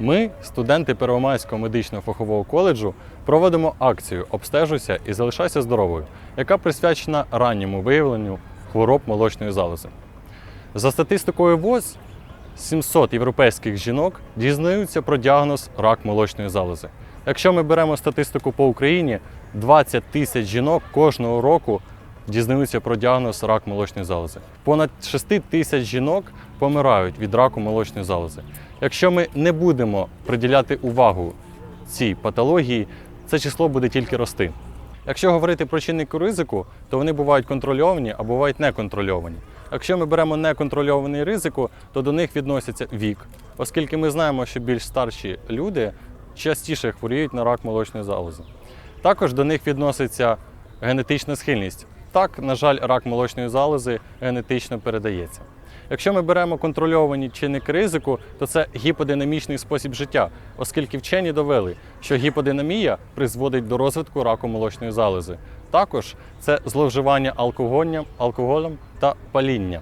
Ми, студенти Первомайського медичного фахового коледжу, проводимо акцію Обстежуйся і залишайся здоровою, яка присвячена ранньому виявленню хвороб молочної залози. За статистикою ВОЗ, 700 європейських жінок дізнаються про діагноз рак молочної залози. Якщо ми беремо статистику по Україні, 20 тисяч жінок кожного року дізнаються про діагноз рак молочної залози. Понад 6 тисяч жінок помирають від раку молочної залози. Якщо ми не будемо приділяти увагу цій патології, це число буде тільки рости. Якщо говорити про чинники ризику, то вони бувають контрольовані, а бувають неконтрольовані. Якщо ми беремо неконтрольований ризику, то до них відноситься вік, оскільки ми знаємо, що більш старші люди частіше хворіють на рак молочної залози. Також до них відноситься генетична схильність. Так, на жаль, рак молочної залози генетично передається. Якщо ми беремо контрольовані чинники ризику, то це гіподинамічний спосіб життя, оскільки вчені довели, що гіподинамія призводить до розвитку раку молочної залози. Також це зловживання алкоголем, та паління.